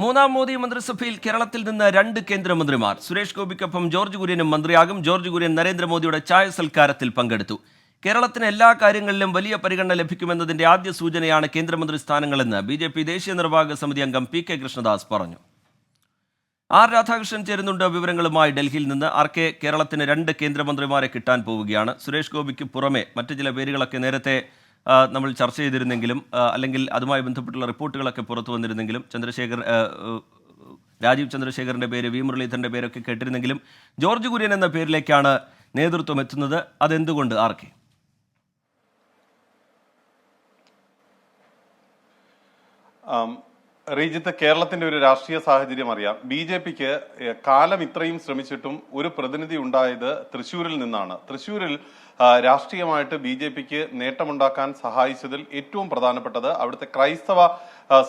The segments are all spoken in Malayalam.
മൂന്നാം മോദി മന്ത്രിസഭയിൽ കേരളത്തിൽ നിന്ന് രണ്ട് കേന്ദ്രമന്ത്രിമാർ. സുരേഷ് ഗോപിക്കൊപ്പം ജോർജ് കുര്യനും മന്ത്രിയാകും. ജോർജ് കുര്യൻ നരേന്ദ്രമോദിയുടെ ചായ സൽക്കാരത്തിൽ പങ്കെടുത്തു. കേരളത്തിന് എല്ലാ കാര്യങ്ങളിലും വലിയ പരിഗണന ലഭിക്കുമെന്നതിന്റെ ആദ്യ സൂചനയാണ് കേന്ദ്രമന്ത്രി സ്ഥാനങ്ങളെന്ന് ബി ജെ പി ദേശീയ നിർവാഹക സമിതി അംഗം പി കെ കൃഷ്ണദാസ് പറഞ്ഞു. ആർ രാധാകൃഷ്ണൻ ചേരുന്നുണ്ട് വിവരങ്ങളുമായി ഡൽഹിയിൽ നിന്ന്. ആർ കെ കേരളത്തിന് രണ്ട് കേന്ദ്രമന്ത്രിമാരെ കിട്ടാൻ പോവുകയാണ്. സുരേഷ് ഗോപിക്ക് പുറമെ മറ്റു ചില പേരുകളൊക്കെ നേരത്തെ നമ്മൾ ചർച്ച ചെയ്തിരുന്നെങ്കിലും അല്ലെങ്കിൽ അതുമായി ബന്ധപ്പെട്ടുള്ള റിപ്പോർട്ടുകളൊക്കെ പുറത്തു വന്നിരുന്നെങ്കിലും ചന്ദ്രശേഖർ രാജീവ് ചന്ദ്രശേഖറിന്റെ പേര് വി മുരളീധരന്റെ പേരൊക്കെ കേട്ടിരുന്നെങ്കിലും ജോർജ് കുര്യൻ എന്ന പേരിലേക്കാണ് നേതൃത്വം എത്തുന്നത്. അതെന്തുകൊണ്ട് ആർക്കെ? റീജിത്ത് കേരളത്തിന്റെ ഒരു രാഷ്ട്രീയ സാഹചര്യം അറിയാം. ബി ജെ പിക്ക് കാലം ഇത്രയും ശ്രമിച്ചിട്ടും ഒരു പ്രതിനിധി ഉണ്ടായത് തൃശ്ശൂരിൽ നിന്നാണ്. തൃശൂരിൽ ആ, രാഷ്ട്രീയമായിട്ട് ബി ജെ പിക്ക് നേട്ടമുണ്ടാക്കാൻ സഹായിച്ചതിൽ ഏറ്റവും പ്രധാനപ്പെട്ടത് അവിടുത്തെ ക്രൈസ്തവ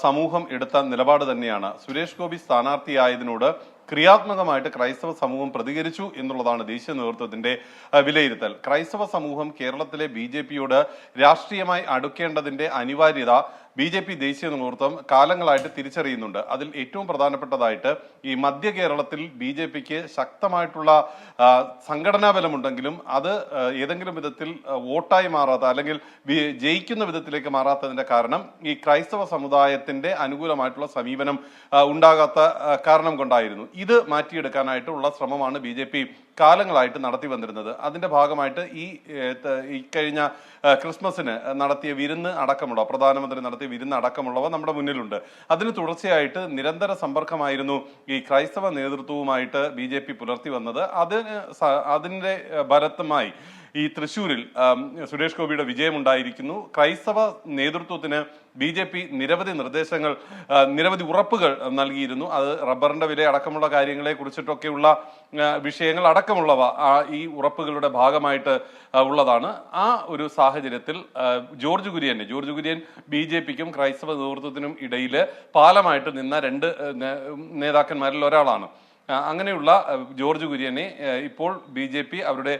സമൂഹം എടുത്ത നിലപാട് തന്നെയാണ്. സുരേഷ് ഗോപി സ്ഥാനാർത്ഥിയായതിനോട് ക്രിയാത്മകമായിട്ട് ക്രൈസ്തവ സമൂഹം പ്രതികരിച്ചു എന്നുള്ളതാണ് ദേശീയ നേതൃത്വത്തിന്റെ വിലയിരുത്തൽ. ക്രൈസ്തവ സമൂഹം കേരളത്തിലെ ബി രാഷ്ട്രീയമായി അടുക്കേണ്ടതിന്റെ അനിവാര്യത ബി ജെ പി ദേശീയ നേതൃത്വം കാലങ്ങളായിട്ട് തിരിച്ചറിയുന്നുണ്ട്. അതിൽ ഏറ്റവും പ്രധാനപ്പെട്ടതായിട്ട് ഈ മധ്യ കേരളത്തിൽ ബി ജെ പിക്ക് ശക്തമായിട്ടുള്ള സംഘടനാ ബലമുണ്ടെങ്കിലും അത് ഏതെങ്കിലും വിധത്തിൽ വോട്ടായി മാറാത്ത അല്ലെങ്കിൽ ജയിക്കുന്ന വിധത്തിലേക്ക് മാറാത്തതിന്റെ കാരണം ഈ ക്രൈസ്തവ സമുദായത്തിന്റെ അനുകൂലമായിട്ടുള്ള സമീപനം ഉണ്ടാകാത്ത കാരണം കൊണ്ടായിരുന്നു. ഇത് മാറ്റിയെടുക്കാനായിട്ടുള്ള ശ്രമമാണ് ബി ജെ പി കാലങ്ങളായിട്ട് നടത്തി വന്നിരുന്നത്. അതിന്റെ ഭാഗമായിട്ട് ഈ കഴിഞ്ഞ ക്രിസ്മസിന് നടത്തിയ വിരുന്ന് അടക്കമുള്ള പ്രധാനമന്ത്രി നടത്തിയ വിരുന്ന് അടക്കമുള്ളവ നമ്മുടെ മുന്നിലുണ്ട്. അതിന് തുടർച്ചയായിട്ട് നിരന്തര സമ്പർക്കമായിരുന്നു ഈ ക്രൈസ്തവ നേതൃത്വവുമായിട്ട് ബി പുലർത്തി വന്നത്. അതിന് അതിന്റെ ബലത്തുമായി ഈ തൃശൂരിൽ ആം, സുരേഷ് ഗോപിയുടെ വിജയമുണ്ടായിരിക്കുന്നു. ക്രൈസ്തവ നേതൃത്വത്തിന് ബി ജെ പി നിരവധി നിർദ്ദേശങ്ങൾ നിരവധി ഉറപ്പുകൾ നൽകിയിരുന്നു. അത് റബ്ബറിന്റെ വില അടക്കമുള്ള കാര്യങ്ങളെ കുറിച്ചിട്ടൊക്കെയുള്ള വിഷയങ്ങൾ അടക്കമുള്ളവ ഈ ഉറപ്പുകളുടെ ഭാഗമായിട്ട് ഉള്ളതാണ്. ആ ഒരു സാഹചര്യത്തിൽ ജോർജ് കുര്യന് ജോർജ് കുര്യൻ ബി ജെ പിക്കും ക്രൈസ്തവ നേതൃത്വത്തിനും ഇടയിൽ പാലമായിട്ട് നിന്ന രണ്ട് നേതാക്കന്മാരിൽ ഒരാളാണ്. അങ്ങനെയുള്ള ജോർജ് കുര്യനെ ഇപ്പോൾ ബി ജെ പി അവരുടെ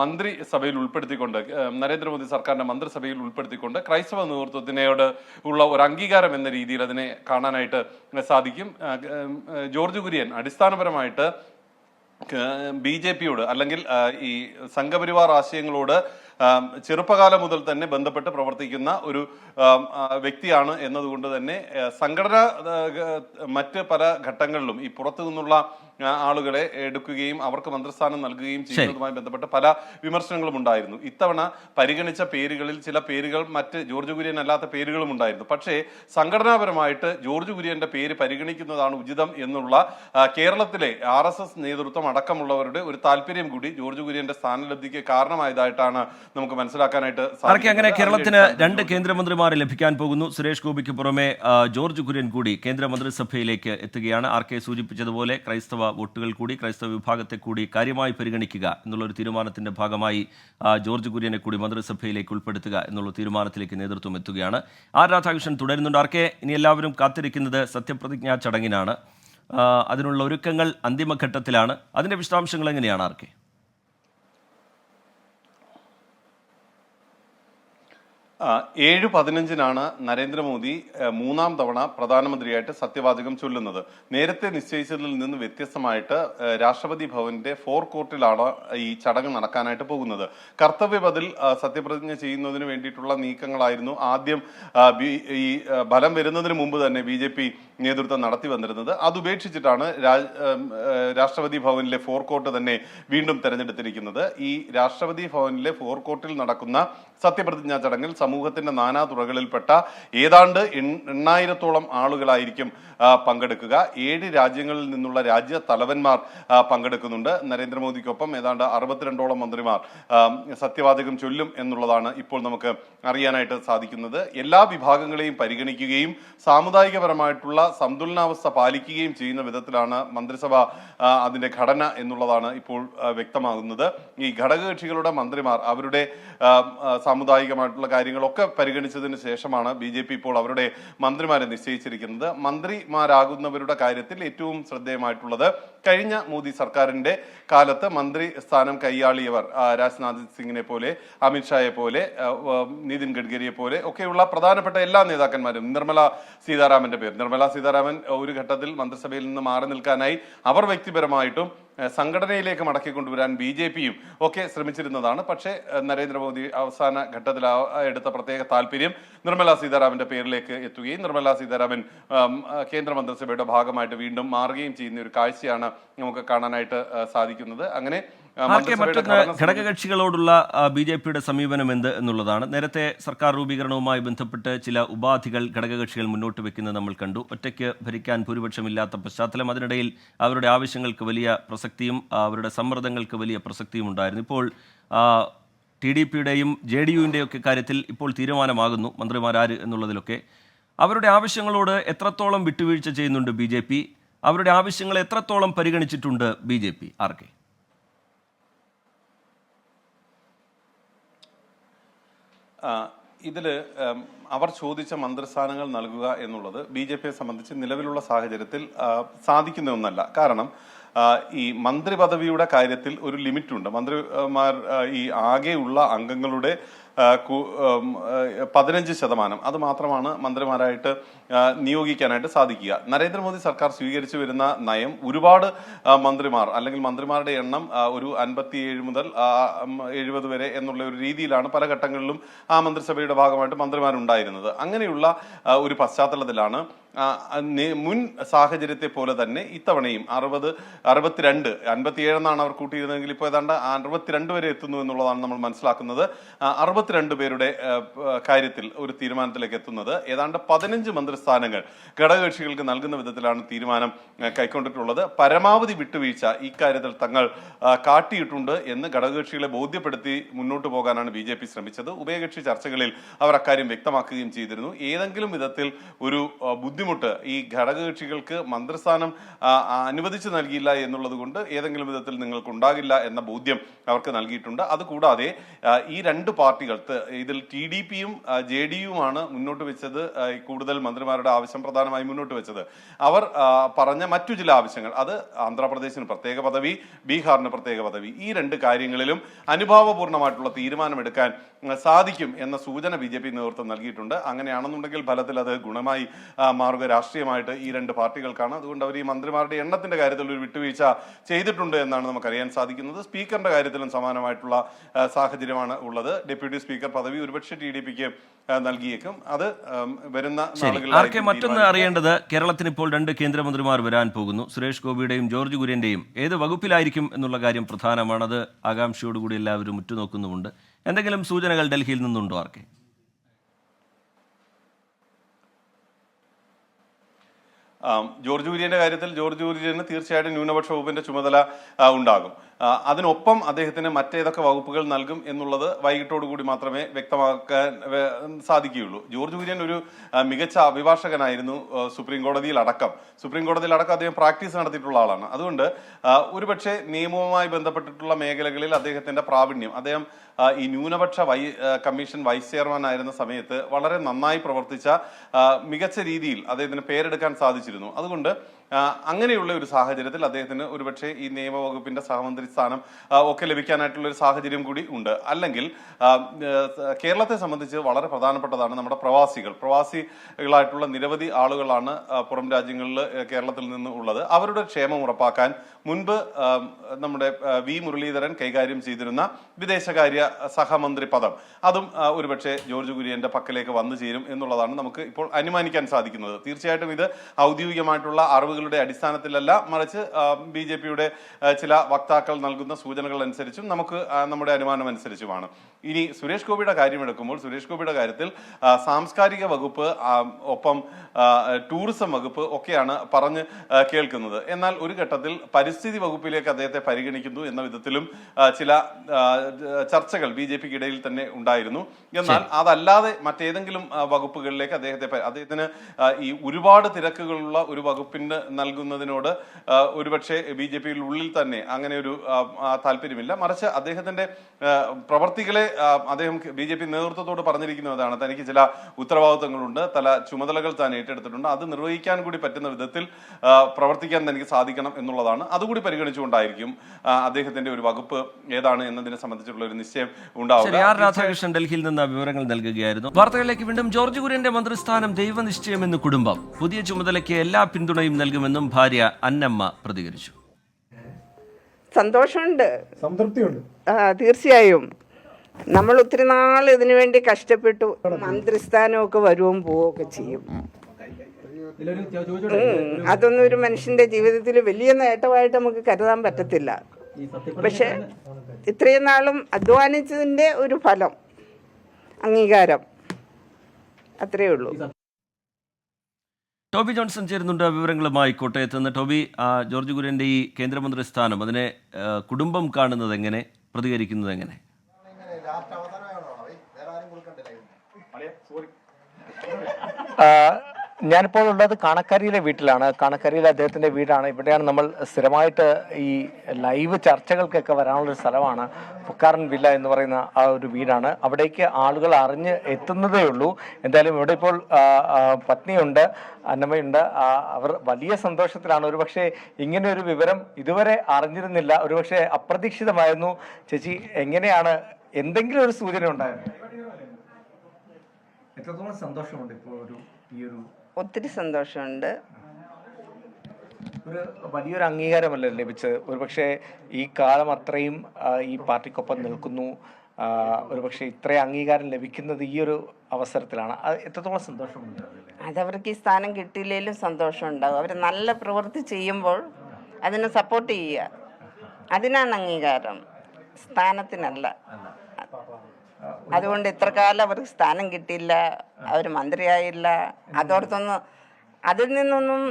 മന്ത്രിസഭയിൽ ഉൾപ്പെടുത്തിക്കൊണ്ട് നരേന്ദ്രമോദി സർക്കാരിന്റെ മന്ത്രിസഭയിൽ ഉൾപ്പെടുത്തിക്കൊണ്ട് ക്രൈസ്തവ നേതൃത്വത്തിനോട് ഉള്ള ഒരു അംഗീകാരം എന്ന രീതിയിൽ അതിനെ കാണാനായിട്ട് സാധിക്കും. ജോർജ് കുര്യൻ അടിസ്ഥാനപരമായിട്ട് ബി ജെ പിയോട് അല്ലെങ്കിൽ ഈ സംഘപരിവാർ ആശയങ്ങളോട് ചെറുപ്പകാലം മുതൽ തന്നെ ബന്ധപ്പെട്ട് പ്രവർത്തിക്കുന്ന ഒരു വ്യക്തിയാണ് എന്നതുകൊണ്ട് തന്നെ സംഘടന മറ്റ് പല ഘട്ടങ്ങളിലും ഈ പുറത്തു നിന്നുള്ള ആളുകളെ എടുക്കുകയും അവർക്ക് മന്ത്രിസ്ഥാനം നൽകുകയും ചെയ്യുന്നതുമായി ബന്ധപ്പെട്ട് പല വിമർശനങ്ങളും ഉണ്ടായിരുന്നു. ഇത്തവണ പരിഗണിച്ച പേരുകളിൽ ചില പേരുകൾ മറ്റ് ജോർജ് കുര്യൻ അല്ലാത്ത പേരുകളും ഉണ്ടായിരുന്നു. പക്ഷേ സംഘടനാപരമായിട്ട് ജോർജ് കുര്യന്റെ പേര് പരിഗണിക്കുന്നതാണ് ഉചിതം എന്നുള്ള കേരളത്തിലെ ആർ എസ് എസ് നേതൃത്വം അടക്കമുള്ളവരുടെ ഒരു താല്പര്യം കൂടി ജോർജ് കുര്യന്റെ സ്ഥാനലബ്ധിക്ക് കാരണമായതായിട്ടാണ് നമുക്ക് മനസ്സിലാക്കാനായിട്ട് അങ്ങനെ കേരളത്തിന് രണ്ട് കേന്ദ്രമന്ത്രിമാരെ ലഭിക്കാൻ പോകുന്നു? സുരേഷ് ഗോപിക്ക് പുറമെ ജോർജ് കുര്യൻ കൂടി കേന്ദ്രമന്ത്രിസഭയിലേക്ക് എത്തുകയാണ്. ആർ കെ സൂചിപ്പിച്ചതുപോലെ ക്രൈസ്തവ വോട്ടുകൾ കൂടി ക്രൈസ്തവ വിഭാഗത്തെ കൂടി കാര്യമായി പരിഗണിക്കുക എന്നുള്ള ഒരു തീരുമാനത്തിന്റെ ഭാഗമായി ജോർജ് കുര്യനെ കൂടി മന്ത്രിസഭയിലേക്ക് ഉൾപ്പെടുത്തുക എന്നുള്ള തീരുമാനത്തിലേക്ക് നേതൃത്വം എത്തുകയാണ്. ആർ രാധാകൃഷ്ണൻ തുടരുന്നുണ്ട്. ആർക്കെ ഇനി എല്ലാവരും കാത്തിരിക്കുന്നത് സത്യപ്രതിജ്ഞാ ചടങ്ങിനാണ്. അതിനുള്ള ഒരുക്കങ്ങൾ അന്തിമഘട്ടത്തിലാണ്. അതിന്റെ വിശദാംശങ്ങൾ എങ്ങനെയാണ് ആർ കെ ആ, ഏഴ് പതിനഞ്ചിനാണ് നരേന്ദ്രമോദി മൂന്നാം തവണ പ്രധാനമന്ത്രിയായിട്ട് സത്യവാചകം ചൊല്ലുന്നത്. നേരത്തെ നിശ്ചയിച്ചതിൽ നിന്ന് വ്യത്യസ്തമായിട്ട് രാഷ്ട്രപതി ഭവന്റെ ഫോർ കോർട്ടിലാണ് ഈ ചടങ്ങ് നടക്കാനായിട്ട് പോകുന്നത്. കർത്തവ്യപതിൽ സത്യപ്രതിജ്ഞ ചെയ്യുന്നതിന് വേണ്ടിയിട്ടുള്ള നീക്കങ്ങളായിരുന്നു. ആദ്യം ഈ ഫലം വരുന്നതിന് മുമ്പ് തന്നെ ബി നേതൃത്വം നടത്തി വന്നിരുന്നത്. അത് ഉപേക്ഷിച്ചിട്ടാണ് രാഷ്ട്രപതി ഭവനിലെ ഫോർ കോർട്ട് തന്നെ വീണ്ടും തെരഞ്ഞെടുത്തിരിക്കുന്നത്. ഈ രാഷ്ട്രപതി ഭവനിലെ ഫോർ കോർട്ടിൽ നടക്കുന്ന സത്യപ്രതിജ്ഞാ ചടങ്ങിൽ സമൂഹത്തിന്റെ നാനാ തുറകളിൽപ്പെട്ട ഏതാണ്ട് എണ്ണായിരത്തോളം ആളുകളായിരിക്കും പങ്കെടുക്കുക. ഏഴ് രാജ്യങ്ങളിൽ നിന്നുള്ള രാജ്യ തലവന്മാർ പങ്കെടുക്കുന്നുണ്ട്. നരേന്ദ്രമോദിക്കൊപ്പം ഏതാണ്ട് അറുപത്തിരണ്ടോളം മന്ത്രിമാർ സത്യവാചകം ചൊല്ലും എന്നുള്ളതാണ് ഇപ്പോൾ നമുക്ക് അറിയാനായിട്ട് സാധിക്കുന്നത്. എല്ലാ വിഭാഗങ്ങളെയും പരിഗണിക്കുകയും സാമുദായികപരമായിട്ടുള്ള സന്തുലനാവസ്ഥ പാലിക്കുകയും ചെയ്യുന്ന വിധത്തിലാണ് മന്ത്രിസഭ അതിന്റെ ഘടന എന്നുള്ളതാണ് ഇപ്പോൾ വ്യക്തമാകുന്നത്. ഈ ഘടകകക്ഷികളുടെ മന്ത്രിമാർ അവരുടെ സാമുദായികമായിട്ടുള്ള കാര്യങ്ങളൊക്കെ പരിഗണിച്ചതിന് ശേഷമാണ് ബി ജെ പി ഇപ്പോൾ അവരുടെ മന്ത്രിമാരെ നിശ്ചയിച്ചിരിക്കുന്നത്. മന്ത്രിമാരാകുന്നവരുടെ കാര്യത്തിൽ ഏറ്റവും ശ്രദ്ധേയമായിട്ടുള്ളത് കഴിഞ്ഞ മോദി സർക്കാരിന്റെ കാലത്ത് മന്ത്രി സ്ഥാനം കൈയാളിയവർ രാജ്നാഥ് സിംഗിനെ പോലെ അമിത്ഷായെ പോലെ നിതിൻ ഗഡ്കരിയെ പോലെ ഒക്കെയുള്ള പ്രധാനപ്പെട്ട എല്ലാ നേതാക്കന്മാരും നിർമ്മല സീതാരാമന്റെ പേര് നിർമ്മല സീതാരാമൻ ഒരു ഘട്ടത്തിൽ മന്ത്രിസഭയിൽ നിന്ന് മാറി നിൽക്കാനായി അവർ വ്യക്തിപരമായിട്ടും സംഘടനയിലേക്ക് മടക്കി കൊണ്ടുവരാൻ ബി ജെ പിയും ഒക്കെ ശ്രമിച്ചിരുന്നതാണ്. പക്ഷേ നരേന്ദ്രമോദി അവസാന ഘട്ടത്തിൽ എടുത്ത പ്രത്യേക താല്പര്യം നിർമ്മല സീതാരാമന്റെ പേരിലേക്ക് എത്തുകയും നിർമ്മല സീതാരാമൻ കേന്ദ്ര മന്ത്രിസഭയുടെ ഭാഗമായിട്ട് വീണ്ടും മാറുകയും ചെയ്യുന്ന ഒരു കാഴ്ചയാണ് നമുക്ക് കാണാനായിട്ട് സാധിക്കുന്നത്. അങ്ങനെ മറ്റൊന്ന് ഘടകകക്ഷികളോടുള്ള ബി ജെ പിയുടെ സമീപനം എന്ത് എന്നുള്ളതാണ്. നേരത്തെ സർക്കാർ രൂപീകരണവുമായി ബന്ധപ്പെട്ട് ചില ഉപാധികൾ ഘടകകക്ഷികൾ മുന്നോട്ട് വെക്കുന്നത് നമ്മൾ കണ്ടു. ഒറ്റയ്ക്ക് ഭരിക്കാൻ ഭൂരിപക്ഷമില്ലാത്ത പശ്ചാത്തലം അതിനിടയിൽ അവരുടെ ആവശ്യങ്ങൾക്ക് വലിയ പ്രസക്തിയും അവരുടെ സമ്മർദ്ദങ്ങൾക്ക് വലിയ പ്രസക്തിയും ഉണ്ടായിരുന്നു. ഇപ്പോൾ ടി ഡി പിയുടെയും ജെ ഡി യുവിന്റെയും ഒക്കെ കാര്യത്തിൽ ഇപ്പോൾ തീരുമാനമാകുന്നു മന്ത്രിമാരാര് എന്നുള്ളതിലൊക്കെ. അവരുടെ ആവശ്യങ്ങളോട് എത്രത്തോളം വിട്ടുവീഴ്ച ചെയ്യുന്നുണ്ട് ബി ജെ പി? അവരുടെ ആവശ്യങ്ങൾ എത്രത്തോളം പരിഗണിച്ചിട്ടുണ്ട് ബി ജെ പി? ആർക്കെ ആ, ഇതിൽ ഉം, അവർ ചോദിച്ച മന്ത്രിസ്ഥാനങ്ങൾ നൽകുക എന്നുള്ളത് ബി ജെ പിയെ സംബന്ധിച്ച് നിലവിലുള്ള സാഹചര്യത്തിൽ സാധിക്കുന്ന ഒന്നല്ല. കാരണം ഈ മന്ത്രി പദവിയുടെ കാര്യത്തിൽ ഒരു ലിമിറ്റുണ്ട്. മന്ത്രിമാർ ഈ ആകെയുള്ള അംഗങ്ങളുടെ പതിനഞ്ച് ശതമാനം. അത് മാത്രമാണ് മന്ത്രിമാരായിട്ട് നിയോഗിക്കാനായിട്ട് സാധിക്കുക. നരേന്ദ്രമോദി സർക്കാർ സ്വീകരിച്ചു വരുന്ന നയം ഒരുപാട് മന്ത്രിമാർ അല്ലെങ്കിൽ മന്ത്രിമാരുടെ എണ്ണം ഒരു അൻപത്തിയേഴ് മുതൽ എഴുപത് വരെ എന്നുള്ള ഒരു രീതിയിലാണ് പല ഘട്ടങ്ങളിലും ആ മന്ത്രിസഭയുടെ ഭാഗമായിട്ട് മന്ത്രിമാരുണ്ടായിരുന്നത്. അങ്ങനെയുള്ള ഒരു പശ്ചാത്തലത്തിലാണ് മുൻ സാഹചര്യത്തെ പോലെ തന്നെ ഇത്തവണയും അറുപത് അറുപത്തിരണ്ട് അൻപത്തിയേഴെന്നാണ് അവർ കൂട്ടിയിരുന്നതെങ്കിൽ ഇപ്പോൾ ഏതാണ്ട് അറുപത്തിരണ്ട് വരെ എത്തുന്നു എന്നുള്ളതാണ് നമ്മൾ മനസ്സിലാക്കുന്നത്. അറുപത്തിരണ്ട് പേരുടെ കാര്യത്തിൽ ഒരു തീരുമാനത്തിലേക്ക് എത്തുന്നത്. ഏതാണ്ട് പതിനഞ്ച് മന്ത്രിസ്ഥാനങ്ങൾ ഘടകകക്ഷികൾക്ക് നൽകുന്ന വിധത്തിലാണ് തീരുമാനം കൈക്കൊണ്ടിട്ടുള്ളത്. പരമാവധി വിട്ടുവീഴ്ച ഇക്കാര്യത്തിൽ തങ്ങൾ കാട്ടിയിട്ടുണ്ട് എന്ന് ഘടകകക്ഷികളെ ബോധ്യപ്പെടുത്തി മുന്നോട്ട് പോകാനാണ് ബി ജെ പി ശ്രമിച്ചത്. ഉഭയകക്ഷി ചർച്ചകളിൽ അവർ അക്കാര്യം വ്യക്തമാക്കുകയും ചെയ്തിരുന്നു. ഏതെങ്കിലും വിധത്തിൽ ഒരു ആ, ബുദ്ധിമുട്ട്. ഈ ഘടകകക്ഷികൾക്ക് മന്ത്രിസ്ഥാനം അനുവദിച്ചു നൽകിയില്ല എന്നുള്ളത് കൊണ്ട് ഏതെങ്കിലും വിധത്തിൽ നിങ്ങൾക്ക് ഉണ്ടാകില്ല എന്ന ബോധ്യം അവർക്ക് നൽകിയിട്ടുണ്ട്. അതുകൂടാതെ ഈ രണ്ട് പാർട്ടികൾ ഇതിൽ ടി ഡി പിയും ജെ ഡി യുമാണ് മുന്നോട്ട് വെച്ചത് കൂടുതൽ മന്ത്രിമാരുടെ ആവശ്യം പ്രധാനമായി മുന്നോട്ട് വെച്ചത്. അവർ പറഞ്ഞ മറ്റു ചില ആവശ്യങ്ങൾ അത് ആന്ധ്രാപ്രദേശിന് പ്രത്യേക പദവി ബീഹാറിന് പ്രത്യേക പദവി ഈ രണ്ട് കാര്യങ്ങളിലും അനുഭാവപൂർണമായിട്ടുള്ള തീരുമാനമെടുക്കാൻ സാധിക്കും എന്ന സൂചന ബി ജെ പി നേതൃത്വം നൽകിയിട്ടുണ്ട്. അങ്ങനെയാണെന്നുണ്ടെങ്കിൽ ഫലത്തിൽ അത് ഗുണമായി ആ, മാറുക രാഷ്ട്രീയമായിട്ട് ഈ രണ്ട് പാർട്ടികൾക്കാണ്. അതുകൊണ്ട് അവർ ഈ മന്ത്രിമാരുടെ എണ്ണത്തിന്റെ കാര്യത്തിൽ ഒരു വിട്ടുവീഴ്ച ചെയ്തിട്ടുണ്ട് എന്നാണ് നമുക്കറിയാൻ സാധിക്കുന്നത്. സ്പീക്കറിന്റെ കാര്യത്തിലും സമാനമായിട്ടുള്ള സാഹചര്യമാണ് ഉള്ളത്. ഡെപ്യൂട്ടി സ്പീക്കർ പദവി ഒരുപക്ഷെ ടി ഡി പിക്ക് നൽകിയേക്കും. അത് വരുന്ന ആർക്കെ മറ്റൊന്ന് അറിയേണ്ടത് കേരളത്തിന് ഇപ്പോൾ രണ്ട് കേന്ദ്രമന്ത്രിമാർ വരാൻ പോകുന്നു. സുരേഷ് ഗോപിയുടെയും ജോർജ് കുര്യന്റെയും. ഏത് വകുപ്പിലായിരിക്കും എന്നുള്ള കാര്യം പ്രധാനമാണ് അത് ആകാംക്ഷയോടുകൂടി എല്ലാവരും ഉറ്റുനോക്കുന്നുമുണ്ട്. എന്തെങ്കിലും സൂചനകൾ ഡൽഹിയിൽ നിന്നുണ്ടോ ആർക്കെ ജോർജ് കുര്യന്റെ കാര്യത്തിൽ ജോർജ് കുര്യന് തീർച്ചയായിട്ടും ന്യൂനപക്ഷ വകുപ്പിന്റെ ചുമതല ഉണ്ടാകും. അതിനൊപ്പം അദ്ദേഹത്തിന് മറ്റേതൊക്കെ വകുപ്പുകൾ നൽകും എന്നുള്ളത് വൈകിട്ടോടുകൂടി മാത്രമേ വ്യക്തമാക്കാൻ സാധിക്കുകയുള്ളൂ. ജോർജ് കുര്യൻ ഒരു മികച്ച അഭിഭാഷകനായിരുന്നു സുപ്രീം കോടതിയിൽ അടക്കം. സുപ്രീം കോടതിയിൽ അടക്കം അദ്ദേഹം പ്രാക്ടീസ് നടത്തിയിട്ടുള്ള ആളാണ്. അതുകൊണ്ട് ഒരുപക്ഷെ നിയമവുമായി ബന്ധപ്പെട്ടിട്ടുള്ള മേഖലകളിൽ അദ്ദേഹത്തിന്റെ പ്രാവീണ്യം അദ്ദേഹം ഈ ന്യൂനപക്ഷ വൈ കമ്മീഷൻ വൈസ് ചെയർമാൻ ആയിരുന്ന സമയത്ത് വളരെ നന്നായി പ്രവർത്തിച്ച മികച്ച രീതിയിൽ അദ്ദേഹത്തിന് പേരെടുക്കാൻ സാധിച്ചിരുന്നു. അതുകൊണ്ട് അങ്ങനെയുള്ള ഒരു സാഹചര്യത്തിൽ അദ്ദേഹത്തിന് ഒരുപക്ഷെ ഈ നിയമവകുപ്പിന്റെ സഹമന്ത്രി സ്ഥാനം ഒക്കെ ലഭിക്കാനായിട്ടുള്ള ഒരു സാഹചര്യം കൂടി ഉണ്ട്. അല്ലെങ്കിൽ കേരളത്തെ സംബന്ധിച്ച് വളരെ പ്രധാനപ്പെട്ടതാണ് നമ്മുടെ പ്രവാസികൾ. പ്രവാസികളായിട്ടുള്ള നിരവധി ആളുകളാണ് പുറം രാജ്യങ്ങളിൽ കേരളത്തിൽ നിന്ന് ഉള്ളത്. അവരുടെ ക്ഷേമം ഉറപ്പാക്കാൻ മുൻപ് നമ്മുടെ വി മുരളീധരൻ കൈകാര്യം ചെയ്തിരുന്ന വിദേശകാര്യ സഹമന്ത്രി പദം. അതും ഒരുപക്ഷെ ജോർജ് കുര്യന്റെ പക്കലേക്ക് വന്നു ചേരും എന്നുള്ളതാണ് നമുക്ക് ഇപ്പോൾ അനുമാനിക്കാൻ സാധിക്കുന്നത്. തീർച്ചയായിട്ടും ഇത് ഔദ്യോഗികമായിട്ടുള്ള അറിവുകളുടെ അടിസ്ഥാനത്തിലല്ല മറിച്ച് ബി ജെ പിയുടെ ചില വക്താക്കൾ നൽകുന്ന സൂചനകൾ അനുസരിച്ചും നമുക്ക് നമ്മുടെ അനുമാനം അനുസരിച്ചുമാണ് ഇനി സുരേഷ് ഗോപിയുടെ കാര്യമെടുക്കുമ്പോൾ സുരേഷ് ഗോപിയുടെ കാര്യത്തിൽ സാംസ്കാരിക വകുപ്പ് ഒപ്പം ടൂറിസം വകുപ്പ് ഒക്കെയാണ് പറഞ്ഞ് കേൾക്കുന്നത്. എന്നാൽ ഒരു ഘട്ടത്തിൽ പരിസ്ഥിതി വകുപ്പിലേക്ക് അദ്ദേഹത്തെ പരിഗണിക്കുന്നു എന്ന വിധത്തിലും ചില ചർച്ചകൾ ബി ജെ പിക്ക് ഇടയിൽ തന്നെ ഉണ്ടായിരുന്നു. എന്നാൽ അതല്ലാതെ മറ്റേതെങ്കിലും വകുപ്പുകളിലേക്ക് അദ്ദേഹത്തെ അദ്ദേഹത്തിന് ഈ ഒരുപാട് തിരക്കുകളുള്ള ഒരു വകുപ്പിന് നൽകുന്നതിനോട് ഒരുപക്ഷെ ബി ജെ പിയിൽ ഉള്ളിൽ തന്നെ അങ്ങനെ ഒരു താല്പര്യമില്ല. മറിച്ച് അദ്ദേഹത്തിന്റെ പ്രവർത്തികളെ അദ്ദേഹം ബി ജെ പി നേതൃത്വത്തോട് പറഞ്ഞിരിക്കുന്നതാണ്. തനിക്ക് ചില ഉത്തരവാദിത്തങ്ങളുണ്ട്. തല ചുമതലകൾ താൻ ഏറ്റെടുത്തിട്ടുണ്ട്. അത് നിർവഹിക്കാൻ കൂടി പറ്റുന്ന വിധത്തിൽ പ്രവർത്തിക്കാൻ തനിക്ക് സാധിക്കണം എന്നുള്ളതാണ്. അതുകൂടി പരിഗണിച്ചുകൊണ്ടായിരിക്കും അദ്ദേഹത്തിന്റെ ഒരു വകുപ്പ് ഏതാണ് എന്നതിനെ സംബന്ധിച്ചുള്ള ഒരു നിശ്ചയം ഉണ്ടാവും ആർ രാധാകൃഷ്ണൻ ഡൽഹിയിൽ നിന്ന് വിവരങ്ങൾ നൽകുകയായിരുന്നു. വാർത്തകളിലേക്ക് വീണ്ടും ജോർജ് കുര്യന്റെ മന്ത്രിസ്ഥാനം ദൈവനിശ്ചയം എന്ന് കുടുംബം. പുതിയ ചുമതലയ്ക്ക് എല്ലാ പിന്തുണയും നൽകുമെന്നും ഭാര്യ അന്നമ്മ പ്രതികരിച്ചു. സന്തോഷമുണ്ട്. സംതൃപ്തിയുണ്ട്. ആ, തീർച്ചയായും. നമ്മൾ ഒത്തിരി നാൾ ഇതിനു വേണ്ടി കഷ്ടപ്പെട്ടു മന്ത്രിസ്ഥാനമൊക്കെ വരുവും പോവുകയൊക്കെ ചെയ്യും. അതൊന്നും ഒരു മനുഷ്യന്റെ ജീവിതത്തിൽ വലിയ നേട്ടമായിട്ട് നമുക്ക് കരുതാൻ പറ്റത്തില്ല. പക്ഷെ ഇത്രയും നാളും അധ്വാനിച്ചതിന്റെ ഒരു ഫലം അംഗീകാരം. അത്രയേ ഉള്ളൂ. ടോബി ജോൺസൺ ചേരുന്നുണ്ട് വിവരങ്ങളുമായി കോട്ടയത്ത് നിന്ന്. ടോബി ജോർജ് കുര്യന്റെ ഈ കേന്ദ്രമന്ത്രി സ്ഥാനം അതിനെ കുടുംബം കാണുന്നത് എങ്ങനെ? പ്രതികരിക്കുന്നത് എങ്ങനെ? ഞാനിപ്പോൾ ഉള്ളത് കാണക്കരയിലെ വീട്ടിലാണ്. കണക്കരിയിലെ അദ്ദേഹത്തിന്റെ വീടാണ്. ഇവിടെയാണ് നമ്മൾ സ്ഥിരമായിട്ട് ഈ ലൈവ് ചർച്ചകൾക്കൊക്കെ വരാനുള്ള ഒരു സ്ഥലമാണ് പുക്കാരൻ വില്ല എന്ന് പറയുന്ന ആ ഒരു വീടാണ്. അവിടേക്ക് ആളുകൾ അറിഞ്ഞ് എത്തുന്നതേ ഉള്ളൂ. എന്തായാലും ഇവിടെ ഇപ്പോൾ പത്നിയുണ്ട് അന്നമ്മയുണ്ട്. അവർ വലിയ സന്തോഷത്തിലാണ്. ഒരുപക്ഷെ ഇങ്ങനെ ഒരു വിവരം ഇതുവരെ അറിഞ്ഞിരുന്നില്ല. ഒരുപക്ഷെ അപ്രതീക്ഷിതമായിരുന്നു. ചേച്ചി എങ്ങനെയാണ് എന്തെങ്കിലും ഒരു സൂചന ഉണ്ടായിരുന്നു? എത്രത്തോളം സന്തോഷമുണ്ട് ഇപ്പോൾ ഒരു ഈ ഒരു ഒത്തിരി സന്തോഷമുണ്ട്. ഒരു വലിയൊരു അംഗീകാരമല്ലേ ലഭിച്ചത്? ഒരുപക്ഷെ ഈ കാലം അത്രയും ഈ പാർട്ടിക്കൊപ്പം നിൽക്കുന്നു. ഒരുപക്ഷെ ഇത്രയും അംഗീകാരം ലഭിക്കുന്നത് ഈ ഒരു അവസരത്തിലാണ്. അത് എത്രത്തോളം സന്തോഷമുണ്ട്? അതവർക്ക് ഈ സ്ഥാനം കിട്ടിയില്ലെങ്കിലും സന്തോഷം ഉണ്ടാകും അവർ നല്ല പ്രവൃത്തി ചെയ്യുമ്പോൾ അതിനെ സപ്പോർട്ട് ചെയ്യുക. അതിനാണ് അംഗീകാരം. സ്ഥാനത്തിനല്ല. അതുകൊണ്ട് ഇത്ര കാലം അവർക്ക് സ്ഥാനം കിട്ടിയില്ല അവർ മന്ത്രിയായില്ല. അതോർത്തൊന്നും അതിൽ നിന്നൊന്നും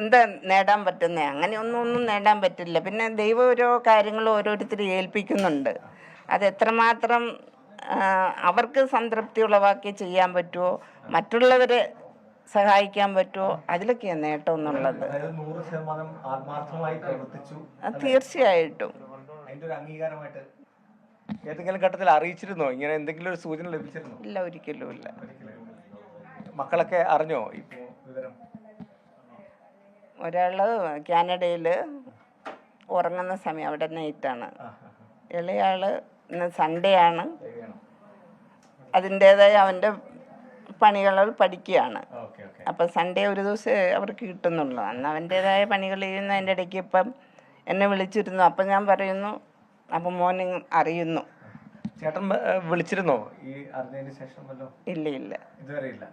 എന്താ നേടാൻ പറ്റുന്നത് അങ്ങനെയൊന്നും ഒന്നും നേടാൻ പറ്റില്ല. പിന്നെ ദൈവം ഓരോ കാര്യങ്ങൾ ഓരോരുത്തർ ഏൽപ്പിക്കുന്നുണ്ട്. അത് എത്രമാത്രം അവർക്ക് സംതൃപ്തി ഉളവാക്കി ചെയ്യാൻ പറ്റുമോ മറ്റുള്ളവരെ സഹായിക്കാൻ പറ്റുമോ അതിലൊക്കെയാണ് നേട്ടം എന്നുള്ളത്. തീർച്ചയായിട്ടും. ഏതെങ്കിലും ഘട്ടത്തിൽ അറിയിച്ചിരുന്നോ? ഇങ്ങനെ എന്തെങ്കിലും ഒരു സൂചന ലഭിച്ചിരുന്നോ? ഇല്ല ഒരിക്കലും ഇല്ല. മക്കളൊക്കെ അറിഞ്ഞോ? ഒരാൾ കാനഡയിൽ ഉറങ്ങുന്ന സമയം അവിടെ നൈറ്റാണ്. ഇളയാൾ ഇന്ന് സൺഡേ ആണ്. അതിന്റെതായ അവന്റെ പണികൾ പഠിക്കുകയാണ്. അപ്പം സൺഡേ ഒരു ദിവസം അവർക്ക് കിട്ടുന്നുള്ളൂ. അന്ന് അവന്റെതായ പണികൾ ചെയ്യുന്നതിന്റെ ഇടയ്ക്ക് ഇപ്പം എന്നെ വിളിച്ചിരുന്നു. അപ്പം ഞാൻ പറയുന്നു അപ്പം മോൻ അറിയുന്നു. ചേട്ടൻ വിളിച്ചിരുന്നോ? ഈ അറിഞ്ഞതിന് ശേഷം ഇല്ല ഇല്ല. ഇതുവരെ ഇല്ല.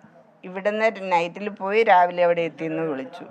ഇവിടുന്ന് നൈറ്റിൽ പോയി രാവിലെ അവിടെ എത്തിയെന്ന് വിളിച്ചു.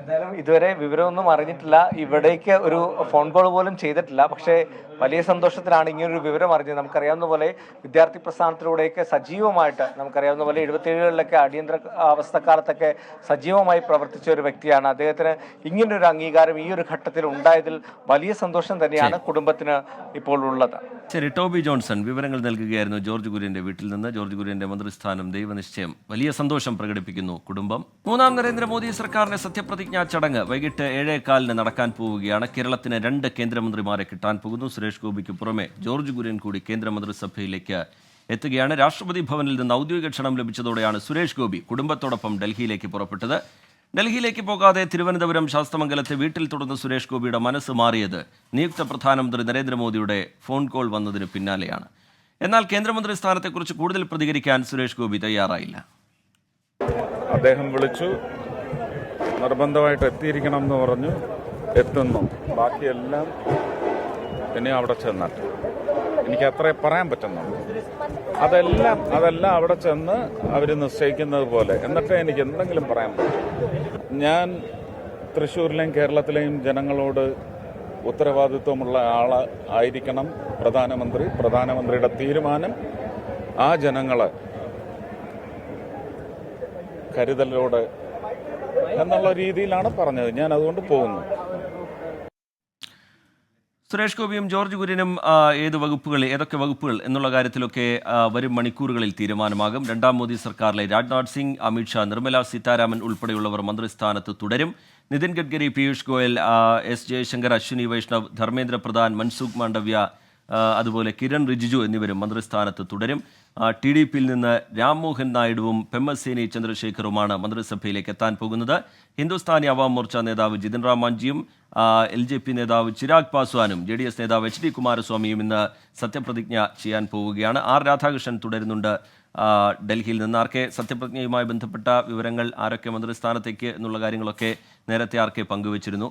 എന്തായാലും ഇതുവരെ വിവരമൊന്നും അറിഞ്ഞിട്ടില്ല. ഇവിടേക്ക് ഒരു ഫോൺ കോൾ പോലും ചെയ്തിട്ടില്ല. പക്ഷേ വലിയ സന്തോഷത്തിലാണ് ഇങ്ങനൊരു വിവരം അറിഞ്ഞത്. നമുക്കറിയാവുന്ന പോലെ വിദ്യാർത്ഥി പ്രസ്ഥാനത്തിലൂടെയൊക്കെ സജീവമായിട്ട് നമുക്കറിയാവുന്ന പോലെ എഴുപത്തേഴുകളിലൊക്കെ അടിയന്തര അവസ്ഥക്കാലത്തൊക്കെ സജീവമായി പ്രവർത്തിച്ച ഒരു വ്യക്തിയാണ്. അദ്ദേഹത്തിന് ഇങ്ങനൊരു അംഗീകാരം ഈ ഒരു ഘട്ടത്തിൽ ഉണ്ടായതിൽ വലിയ സന്തോഷം തന്നെയാണ് കുടുംബത്തിന് ഇപ്പോൾ ഉള്ളത്. ശരി ടോബി ജോൺസൺ വിവരങ്ങൾ നൽകുകയായിരുന്നു ജോർജ് കുര്യന്റെ വീട്ടിൽ നിന്ന്. ജോർജ് കുര്യന്റെ മന്ത്രിസ്ഥാനം ദൈവനിശ്ചയം. വലിയ സന്തോഷം പ്രകടിപ്പിക്കുന്നു കുടുംബം. മൂന്നാം നരേന്ദ്രമോദി സർക്കാരിന്റെ സത്യപ്രതിജ്ഞാ ചടങ്ങ് വൈകിട്ട് ഏഴേകാലിന് നടക്കാൻ പോവുകയാണ്. കേരളത്തിന് രണ്ട് കേന്ദ്രമന്ത്രിമാരെ കിട്ടാൻ പോകുന്നു. സുരേഷ് ഗോപിക്ക് പുറമെ ജോർജ് കുര്യൻ കൂടി കേന്ദ്രമന്ത്രിസഭയിലേക്ക് എത്തുകയാണ്. രാഷ്ട്രപതി ഭവനിൽ നിന്ന് ഔദ്യോഗിക ക്ഷണം ലഭിച്ചതോടെയാണ് സുരേഷ് ഗോപി കുടുംബത്തോടൊപ്പം ഡൽഹിയിലേക്ക് പുറപ്പെട്ടത്. ഡൽഹിയിലേക്ക് പോകാതെ തിരുവനന്തപുരം ശാസ്തമംഗലത്തെ വീട്ടിൽ തുടർന്ന് സുരേഷ് ഗോപിയുടെ മനസ്സ് മാറിയത് നിയുക്ത പ്രധാനമന്ത്രി നരേന്ദ്രമോദിയുടെ ഫോൺ കോൾ വന്നതിന് പിന്നാലെയാണ്. എന്നാൽ കേന്ദ്രമന്ത്രി സ്ഥാനത്തെക്കുറിച്ച് കൂടുതൽ പ്രതികരിക്കാൻ സുരേഷ് ഗോപി തയ്യാറായില്ല. അദ്ദേഹം വിളിച്ചു. നിർബന്ധമായിട്ട് എത്തിയിരിക്കണം എന്ന് പറഞ്ഞു. എത്തുന്നു. ബാക്കിയെല്ലാം പിന്നെ അവിടെ ചെന്നിട്ട്. എനിക്ക് അത്രേ പറയാൻ പറ്റുന്നുള്ളൂ. അതെല്ലാം അതെല്ലാം അവിടെ ചെന്ന് അവർ നിശ്ചയിക്കുന്നത് പോലെ. എന്നിട്ടേ എനിക്ക് എന്തെങ്കിലും പറയാൻ പറ്റും. ഞാൻ തൃശ്ശൂരിലെയും കേരളത്തിലെയും ജനങ്ങളോട് ഉത്തരവാദിത്വമുള്ള ആൾ ആയിരിക്കണം പ്രധാനമന്ത്രി. പ്രധാനമന്ത്രിയുടെ തീരുമാനം ആ ജനങ്ങളെ കരുതലോടെ എന്നുള്ള രീതിയിലാണ് പറഞ്ഞത്. ഞാൻ അതുകൊണ്ട് പോകുന്നു. സുരേഷ് ഗോപിയും ജോർജ് കുര്യനും ഏത് വകുപ്പുകൾ ഏതൊക്കെ വകുപ്പുകൾ എന്നുള്ള കാര്യത്തിലൊക്കെ വരും മണിക്കൂറുകളിൽ തീരുമാനമാകും. രണ്ടാം മോദി സർക്കാരിലെ രാജ്നാഥ് സിംഗ് അമിത്ഷാ നിർമ്മല സീതാരാമൻ ഉൾപ്പെടെയുള്ളവർ മന്ത്രിസ്ഥാനത്ത് തുടരും. നിതിൻ ഗഡ്കരി പീയൂഷ് ഗോയൽ എസ് ജയശങ്കർ അശ്വിനി വൈഷ്ണവ് ധർമ്മേന്ദ്ര പ്രധാൻ മൻസുഖ് മാണ്ഡവ്യ അതുപോലെ കിരൺ റിജിജു എന്നിവരും മന്ത്രിസ്ഥാനത്ത് തുടരും. ടി ഡി പിയിൽ നിന്ന് രാംമോഹൻ നായിഡുവും പെമ്മസേനി ചന്ദ്രശേഖറുമാണ് മന്ത്രിസഭയിലേക്ക് എത്താൻ പോകുന്നത്. ഹിന്ദുസ്ഥാനി അവാം മോർച്ച നേതാവ് ജിതിൻ റാം മാഞ്ചിയും എൽ ജെ പി നേതാവ് ചിരാഗ് പാസ്വാനും ജെ ഡി എസ് നേതാവ് എച്ച് ഡി കുമാരസ്വാമിയും ഇന്ന് സത്യപ്രതിജ്ഞ ചെയ്യാൻ പോവുകയാണ്. ആർ രാധാകൃഷ്ണൻ തുടരുന്നുണ്ട്. ഡൽഹിയിൽ നിന്ന് ആർക്കെ സത്യപ്രതിജ്ഞയുമായി ബന്ധപ്പെട്ട വിവരങ്ങൾ ആരൊക്കെ മന്ത്രിസ്ഥാനത്തേക്ക് എന്നുള്ള കാര്യങ്ങളൊക്കെ നേരത്തെ ആർക്കെ പങ്കുവച്ചിരുന്നു.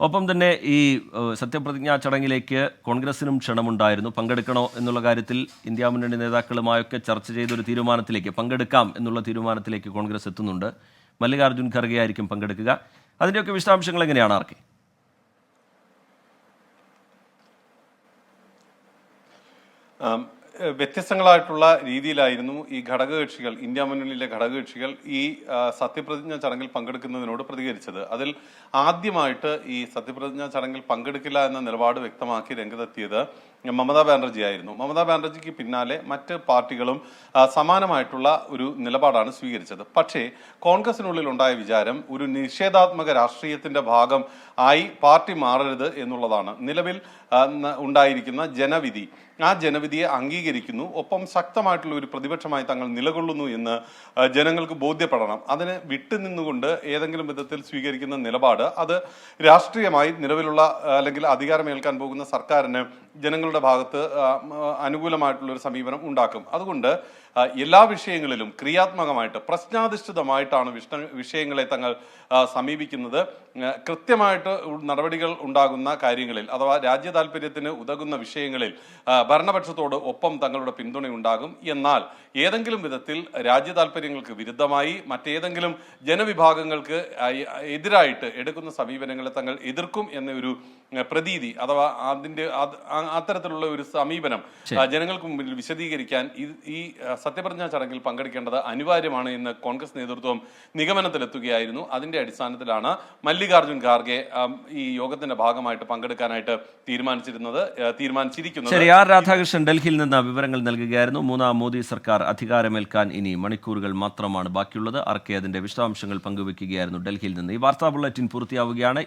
ഒപ്പം തന്നെ ഈ സത്യപ്രതിജ്ഞാ ചടങ്ങിലേക്ക് കോൺഗ്രസിനും ക്ഷണമുണ്ടായിരുന്നു. പങ്കെടുക്കണോ എന്നുള്ള കാര്യത്തിൽ ഇന്ത്യ മുന്നണി നേതാക്കളുമായൊക്കെ ചർച്ച ചെയ്തൊരു തീരുമാനത്തിലേക്ക് പങ്കെടുക്കാം എന്നുള്ള തീരുമാനത്തിലേക്ക് കോൺഗ്രസ് എത്തുന്നുണ്ട്. മല്ലികാർജുൻ ഖർഗെ ആയിരിക്കും പങ്കെടുക്കുക. അതിന്റെയൊക്കെ വിശദാംശങ്ങൾ എങ്ങനെയാണ് ആർക്കെ വ്യത്യസ്തങ്ങളായിട്ടുള്ള രീതിയിലായിരുന്നു ഈ ഘടകകക്ഷികൾ ഇന്ത്യ മുന്നണിയിലെ ഘടകകക്ഷികൾ ഈ സത്യപ്രതിജ്ഞാ ചടങ്ങിൽ പങ്കെടുക്കുന്നതിനോട് പ്രതികരിച്ചത്. അതിൽ ആദ്യമായിട്ട് ഈ സത്യപ്രതിജ്ഞ ചടങ്ങിൽ പങ്കെടുക്കില്ല എന്ന നിലപാട് വ്യക്തമാക്കി രംഗത്തെത്തിയത് മമതാ ബാനർജി ആയിരുന്നു. മമതാ ബാനർജിക്ക് പിന്നാലെ മറ്റ് പാർട്ടികളും സമാനമായിട്ടുള്ള ഒരു നിലപാടാണ് സ്വീകരിച്ചത്. പക്ഷേ കോൺഗ്രസിനുള്ളിൽ ഉണ്ടായ വിചാരം ഒരു നിഷേധാത്മക രാഷ്ട്രീയത്തിന്റെ ഭാഗം ആയി പാർട്ടി മാറരുത് എന്നുള്ളതാണ്. നിലവിൽ ഉണ്ടായിരിക്കുന്ന ജനവിധി ആ ജനവിധിയെ അംഗീകരിക്കുന്നു. ഒപ്പം ശക്തമായിട്ടുള്ള ഒരു പ്രതിപക്ഷമായി തങ്ങൾ നിലകൊള്ളുന്നു എന്ന് ജനങ്ങൾക്ക് ബോധ്യപ്പെടണം. അതിന് വിട്ടുനിന്നുകൊണ്ട് ഏതെങ്കിലും വിധത്തിൽ സ്വീകരിക്കുന്ന നിലപാട് അത് രാഷ്ട്രീയമായി നിലവിലുള്ള അല്ലെങ്കിൽ അധികാരമേൽക്കാൻ പോകുന്ന സർക്കാരിന് ജനങ്ങളുടെ ഭാഗത്ത് അനുകൂലമായിട്ടുള്ള ഒരു സമീപനം ഉണ്ടാക്കും. അതുകൊണ്ട് എല്ലാ വിഷയങ്ങളിലും ക്രിയാത്മകമായിട്ട് പ്രശ്നാധിഷ്ഠിതമായിട്ടാണ് വിഷ്ണ- വിഷയങ്ങളെ തങ്ങൾ സമീപിക്കുന്നത്. കൃത്യമായിട്ട് നടപടികൾ ഉണ്ടാകുന്ന കാര്യങ്ങളിൽ അഥവാ രാജ്യ താല്പര്യത്തിന് ഉതകുന്ന വിഷയങ്ങളിൽ ഭരണപക്ഷത്തോട് ഒപ്പം തങ്ങളുടെ പിന്തുണയുണ്ടാകും എന്നാൽ ഏതെങ്കിലും വിധത്തിൽ രാജ്യ താല്പര്യങ്ങൾക്ക് വിരുദ്ധമായി മറ്റേതെങ്കിലും ജനവിഭാഗങ്ങൾക്ക് എതിരായിട്ട് എടുക്കുന്ന സമീപനങ്ങളെ തങ്ങൾ എതിർക്കും എന്ന ഒരു ആ, പ്രതീതി അഥവാ അതിന്റെ അത് അത്തരത്തിലുള്ള ഒരു സമീപനം ജനങ്ങൾക്ക് മുമ്പിൽ വിശദീകരിക്കാൻ ഈ- സത്യപ്രതിജ്ഞാ ചടങ്ങിൽ പങ്കെടുക്കേണ്ടത് അനിവാര്യമാണ് എന്ന് കോൺഗ്രസ് നേതൃത്വം നിഗമനത്തിലെത്തുകയായിരുന്നു. അതിന്റെ അടിസ്ഥാനത്തിലാണ് മല്ലികാർജുൻ ഖാർഗെ ഈ യോഗത്തിന്റെ ഭാഗമായിട്ട് പങ്കെടുക്കാനായിട്ട് തീരുമാനിച്ചിരുന്നത് തീരുമാനിച്ചിരിക്കുന്നത്. ശരി ആർ രാധാകൃഷ്ണൻ ഡൽഹിയിൽ നിന്ന് വിവരങ്ങൾ നൽകുകയായിരുന്നു. മൂന്നാം മോദി സർക്കാർ അധികാരമേൽക്കാൻ ഇനി മണിക്കൂറുകൾ മാത്രമാണ് ബാക്കിയുള്ളത്. ആർക്കെ അതിന്റെ വിശദാംശങ്ങൾ പങ്കുവെക്കുകയായിരുന്നു ഡൽഹിയിൽ നിന്ന്. ഈ വാർത്താ ബുള്ളറ്റിൻ പൂർത്തിയാവുകയാണ്.